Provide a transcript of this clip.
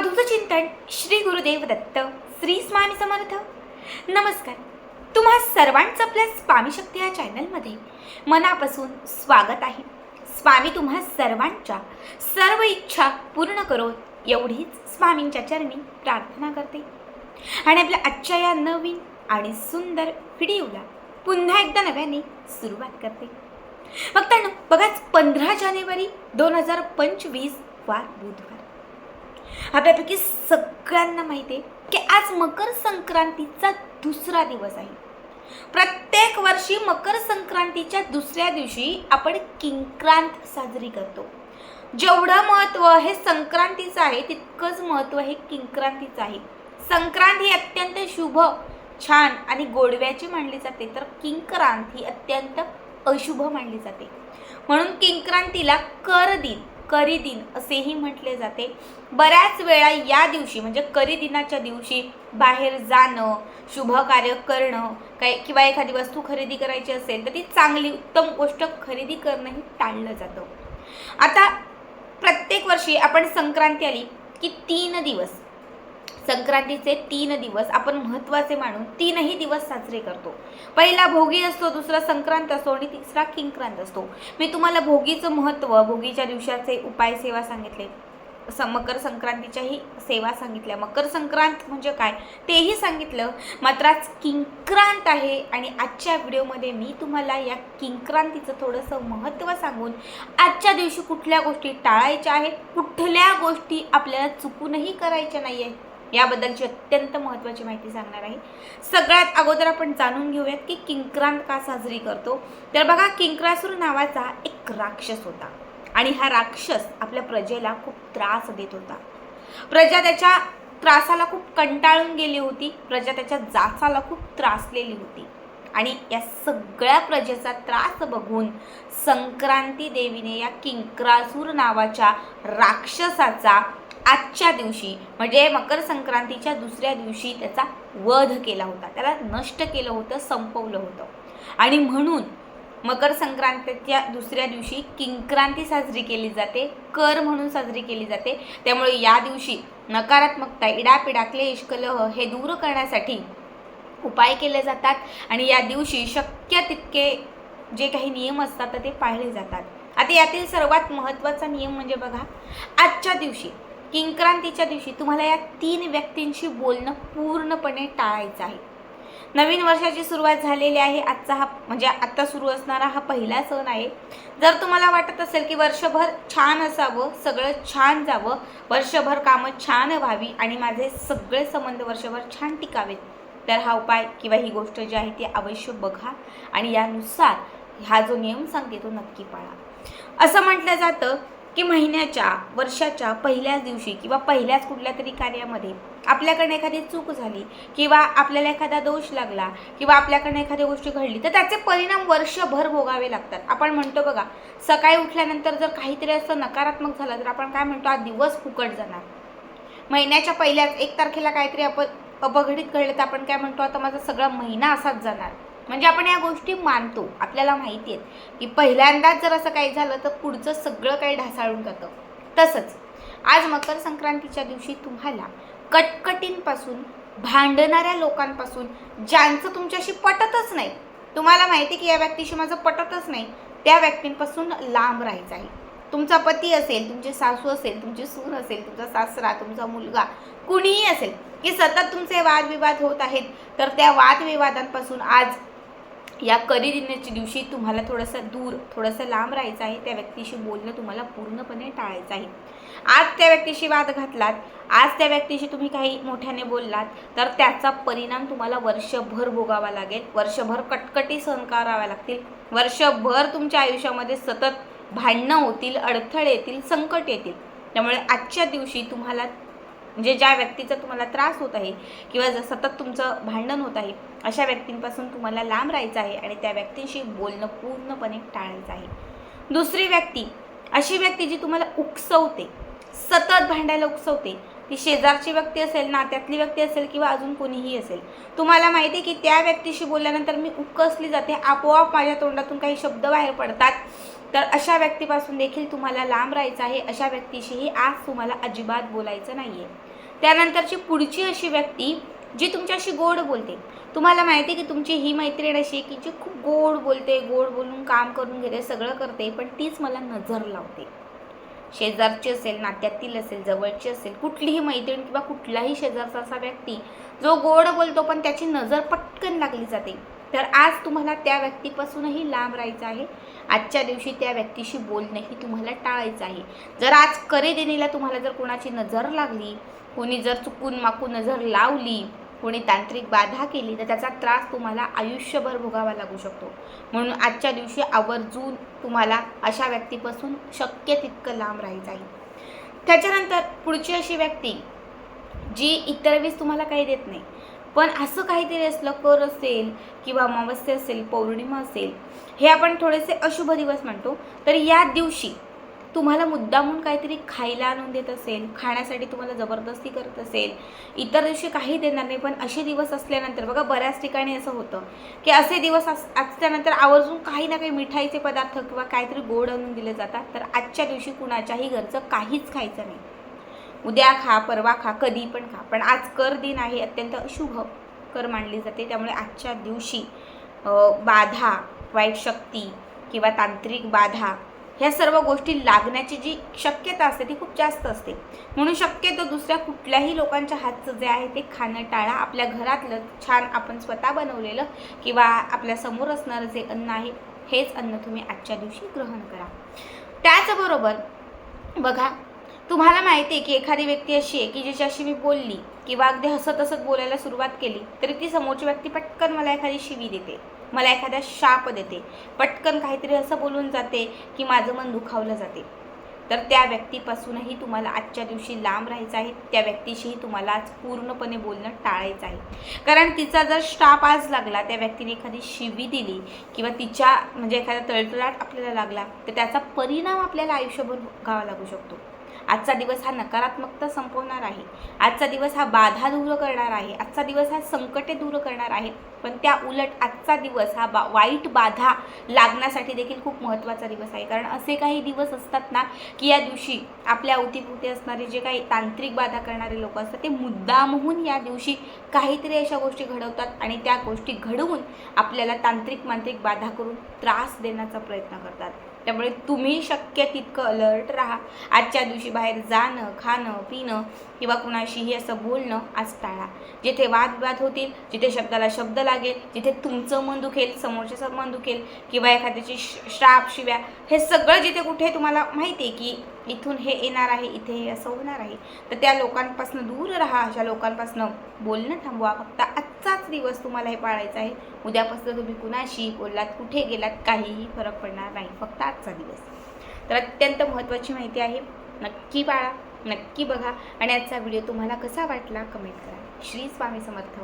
साधूचं चिंतन श्री गुरुदेव दत्त श्री स्वामी समर्थ. नमस्कार. तुम्हा सर्वांचं आपल्या स्वामी शक्ती या चॅनलमध्ये मनापासून स्वागत आहे. स्वामी तुम्हा सर्वांच्या सर्व इच्छा पूर्ण करो एवढीच स्वामींच्या चरणी प्रार्थना करते. आणि आपल्या आजच्या या नवीन आणि सुंदर व्हिडिओला पुन्हा एकदा नव्याने सुरुवात करते. बघताना बघाच पंधरा जानेवारी दोन हजार पंचवीस वार बुधवार. आपल्यापैकी सगळ्यांना माहिती आहे की आज मकर संक्रांतीचा दुसरा दिवस आहे. प्रत्येक वर्षी मकर संक्रांतीच्या दुसऱ्या दिवशी आपण किंक्रांत साजरी करतो. जेवढं महत्त्व हे संक्रांतीचं आहे तितकंच महत्त्व हे किंक्रांतीचं आहे. संक्रांत ही अत्यंत शुभ छान आणि गोडव्याची मानली जाते तर किंक्रांत ही अत्यंत अशुभ मानली जाते. म्हणून किंक्रांतीला कर दिन. करी दिन असेही म्हटले जाते. बऱ्याच वेळा या दिवशी म्हणजे करी दिनाच्या दिवशी बाहेर जाणं शुभ कार्य करणं काय किंवा एखादी वस्तू खरेदी करायची असेल तर ती चांगली उत्तम गोष्ट खरेदी करणंही टाळलं जातं. आता प्रत्येक वर्षी आपण संक्रांती आली की तीन दिवस. संक्रांतीचे तीन दिवस आपण महत्त्वाचे मानून तीनही दिवस साजरे करतो. पहिला भोगी असतो दुसरा संक्रांत असतो आणि तिसरा किंक्रांत असतो. मी तुम्हाला भोगीचं महत्त्व भोगीच्या दिवसाचे उपाय सेवा सांगितले. स मकर संक्रांतीच्याही सेवा सांगितल्या. मकर संक्रांत म्हणजे काय? तेही सांगितलं. मात्र आज किंक्रांत आहे आणि आजच्या व्हिडिओमध्ये मी तुम्हाला या किंक्रांतीचं थोडंसं महत्त्व सांगून आजच्या दिवशी कुठल्या गोष्टी टाळायच्या आहेत कुठल्या गोष्टी आपल्याला चुकूनही करायच्या नाही आहेत याबद्दलची अत्यंत महत्त्वाची माहिती सांगणार आहे. सगळ्यात अगोदर आपण जाणून घेऊयात की किंक्रांत का साजरी करतो. तर बघा किंक्रासूर नावाचा एक राक्षस होता. आणि हा राक्षस आपल्या प्रजेला खूप त्रास देत होता. प्रजा त्याच्या त्रासाला खूप कंटाळून गेली होती. प्रजा त्याच्या जाचाला खूप त्रासलेली होती. आणि या सगळ्या प्रजेचा त्रास बघून संक्रांती देवीने या किंक्रासूर नावाच्या राक्षसाचा आजच्या दिवशी म्हणजे मकर संक्रांतीच्या दुसऱ्या दिवशी त्याचा वध केला होता. त्याला नष्ट केलं होतं संपवलं होतं. आणि म्हणून मकर संक्रांतीच्या दुसऱ्या दिवशी किंक्रांती साजरी केली जाते कर म्हणून साजरी केली जाते. त्यामुळे या दिवशी नकारात्मकता इडापिडा क्लेश कलह हे दूर करण्यासाठी उपाय केले जातात आणि या दिवशी शक्य तितके जे काही नियम असतात तर ते पाळले जातात. आता यातील सर्वात महत्त्वाचा नियम म्हणजे बघा आजच्या दिवशी किंक्रांतीच्या दिवशी तुम्हाला या तीन व्यक्तींशी बोलणं पूर्णपणे टाळायचं आहे. नवीन वर्षाची सुरुवात झालेली आहे. आजचा हा म्हणजे आत्ता सुरू असणारा हा पहिला सण आहे. जर तुम्हाला वाटत असेल की वर्षभर छान असावं सगळं छान जावं वर्षभर कामं छान व्हावी आणि माझे सगळे संबंध वर्षभर छान टिकावेत तर हा उपाय किंवा ही गोष्ट जी आहे ती अवश्य बघा आणि यानुसार हा जो नियम सांगते तो नक्की पाळा. असं म्हटलं जातं की महिन्याच्या वर्षाच्या पहिल्याच दिवशी किंवा पहिल्याच कुठल्या तरी कार्यामध्ये आपल्याकडनं एखादी चूक झाली किंवा आपल्याला एखादा दोष लागला किंवा आपल्याकडनं एखादी गोष्ट घडली तर त्याचे परिणाम वर्षभर भोगावे लागतात. आपण म्हणतो बघा सकाळी उठल्यानंतर जर काहीतरी असं नकारात्मक झालं तर आपण काय म्हणतो आज दिवस फुकट जाणार. महिन्याच्या पहिल्याच एक तारखेला काहीतरी अप अपघटित घडलं तर आपण काय म्हणतो आता माझा सगळा महिना असाच जाणार. म्हणजे आपण या गोष्टी मानतो आपल्याला माहिती आहेत. की पहिल्यांदाच जर असं काही झालं तर पुढचं सगळं काही ढासाळून जातं. तसंच आज मकर संक्रांतीच्या दिवशी तुम्हाला कटकटींपासून भांडणाऱ्या लोकांपासून ज्यांचं तुमच्याशी पटतच नाही तुम्हाला माहिती की या व्यक्तीशी माझं पटतच नाही त्या व्यक्तींपासून लांब राहायचं आहे. तुमचा पती असेल तुमचे सासू असेल तुमची सून असेल तुमचा सासरा तुमचा मुलगा कुणीही असेल की सतत तुमचे वादविवाद होत आहेत तर त्या वादविवादांपासून आज या करी दिनाच्या दिवशी तुम्हाला थोडंसं दूर थोडंसं लांब राहायचं आहे त्या व्यक्तीशी बोलणं तुम्हाला पूर्णपणे टाळायचं आहे. आज त्या व्यक्तीशी वाद घातलात आज त्या व्यक्तीशी तुम्ही काही मोठ्याने बोललात तर त्याचा परिणाम तुम्हाला वर्षभर भोगावा लागेल वर्षभर कटकटी सहन कराव्या लागतील वर्षभर तुमच्या आयुष्यामध्ये सतत भांडणं होतील अडथळे येतील संकट येतील. त्यामुळे आजच्या दिवशी तुम्हाला म्हणजे ज्या व्यक्तीचा तुम्हाला त्रास होत आहे किंवा सतत तुमचं भांडण होत आहे अशा व्यक्तींपासून तुम्हाला लांब राहायचं आहे आणि त्या व्यक्तींशी बोलणं पूर्णपणे टाळायचं आहे. दुसरी व्यक्ती अशी व्यक्ती जी तुम्हाला उकसवते सतत भांडायला उकसवते ती शेजारची व्यक्ती असेल नात्यातली व्यक्ती असेल किंवा अजून कोणीही असेल तुम्हाला माहिती आहे की त्या व्यक्तीशी बोलल्यानंतर मी उकसली जाते आपोआप माझ्या तोंडातून काही शब्द बाहेर पडतात. तर अशा व्यक्तीपासून देखील तुम्हाला लांब राहायचं आहे अशा व्यक्तीशीही आज तुम्हाला अजिबात बोलायचं नाही आहे त्यानंतरची पुढची अशी व्यक्ती जी तुमच्याशी गोड बोलते. तुम्हाला माहिती आहे की तुमची ही मैत्रीण अशी आहे की जी खूप गोड बोलते गोड बोलून काम करून घेते सगळं करते पण तीच मला नजर लावते. शेजारची असेल नात्यातील असेल जवळची असेल कुठलीही मैत्रीण किंवा कुठलाही शेजारचा असा व्यक्ती जो गोड बोलतो पण त्याची नजर पटकन लागली जाते. तर आज तुम्हाला त्या व्यक्तीपासूनही लांब राहायचं आहे. आजच्या दिवशी त्या व्यक्तीशी बोलणंही तुम्हाला टाळायचं आहे. जर आज करे देणीला तुम्हाला जर कोणाची नजर लागली कोणी जर चुकून माकून नजर लावली कोणी तांत्रिक बाधा केली तर त्याचा त्रास तुम्हाला आयुष्यभर भोगावा लागू शकतो. म्हणून आजच्या दिवशी आवर्जून तुम्हाला अशा व्यक्तीपासून शक्य तितकं लांब राहायचं आहे. त्याच्यानंतर पुढची अशी व्यक्ती जी इतर वेळेस तुम्हाला काही देत नाही. पण असं काहीतरी असलं कर असेल किंवा अमावस्या असेल पौर्णिमा असेल हे आपण थोडेसे अशुभ दिवस म्हणतो. तर या दिवशी तुम्हाला मुद्दामून काहीतरी खायला आणून देत असेल खाण्यासाठी तुम्हाला जबरदस्ती करत असेल इतर दिवशी काही देणार नाही पण असे दिवस असल्यानंतर बघा बऱ्याच ठिकाणी असं होतं की असे दिवस अस असल्यानंतर आवर्जून काही ना काही मिठाईचे पदार्थ किंवा काहीतरी गोड आणून दिले जातात. तर आजच्या दिवशी कुणाच्याही घरचं काहीच खायचं नाही. उद्या खा परवा खा कधी पण खा. पण आज कर दिन आहे अत्यंत अशुभ कर मानली जाते. त्यामुळे आजच्या दिवशी बाधा वाईट शक्ती किंवा तांत्रिक बाधा ह्या सर्व गोष्टी लागण्याची जी शक्यता असते ती खूप जास्त असते. म्हणून शक्यतो दुसऱ्या कुठल्याही लोकांच्या हातचं जे आहे ते खाणं टाळा. आपल्या घरातलं छान आपण स्वतः बनवलेलं किंवा आपल्यासमोर असणारं जे अन्न आहे हेच अन्न तुम्ही आजच्या दिवशी ग्रहण करा. त्याचबरोबर बघा तुम्हाला माहिती आहे की एखादी व्यक्ती अशी आहे की जिच्याशी मी बोलली किंवा अगदी हसत हसत बोलायला सुरुवात केली तरी ती समोरची व्यक्ती पटकन मला एखादी शिवी देते मला एखादा शाप देते पटकन काहीतरी असं बोलून जाते की माझं मन दुखावलं जाते. तर त्या व्यक्तीपासूनही तुम्हाला आजच्या दिवशी लांब राहायचं आहे त्या व्यक्तीशीही तुम्हाला आज पूर्णपणे बोलणं टाळायचं आहे. कारण तिचा जर स्टाप आज लागला त्या व्यक्तीने एखादी शिवी दिली किंवा तिच्या म्हणजे एखादा तळतळाट आपल्याला लागला तर त्याचा परिणाम आपल्याला आयुष्यभर भोगावा लागू शकतो. आजचा दिवस हा नकारात्मकता संपवणार आहे. आजचा दिवस हा बाधा दूर करणार आहे. आजचा दिवस हा संकटे दूर करणार आहे पण त्या उलट आजचा दिवस हा बा वाईट बाधा लागण्यासाठी देखील खूप महत्त्वाचा दिवस आहे. कारण असे काही दिवस असतात ना की या दिवशी आपल्या अवतीभोवती असणारे जे काही तांत्रिक बाधा करणारे लोक असतात ते मुद्दामहून या दिवशी काहीतरी अशा गोष्टी घडवतात आणि त्या गोष्टी घडवून आपल्याला तांत्रिक मांत्रिक बाधा करून त्रास देण्याचा प्रयत्न करतात. त्यामुळे तुम्ही शक्य तितकं अलर्ट राहा. आजच्या दिवशी बाहेर जाणं खाणं पिणं किंवा कुणाशीही असं बोलणं आज टाळा. जिथे वादविवाद होतील जिथे शब्दाला शब्द लागेल जिथे तुमचं मन दुखेल समोरच्याचं मन दुखेल किंवा एखाद्याची श- श्राप शिव्या हे सगळं जिथे कुठे तुम्हाला माहिती आहे की इथून हे येणार आहे इथे हे असं होणार आहे. तर त्या लोकांपासून दूर राहा. अशा लोकांपासून बोलणं थांबवा. फक्त आजचाच दिवस तुम्हाला हे पाळायचं आहे. उद्यापासून तुम्ही कुणाशी बोललात कुठे गेलात काहीही फरक पडणार नाही. फक्त आजचा दिवस. तर अत्यंत महत्त्वाची माहिती आहे. नक्की पाळा नक्की बघा. आणि आजचा व्हिडिओ तुम्हाला कसा वाटला कमेंट करा. श्री स्वामी समर्थ.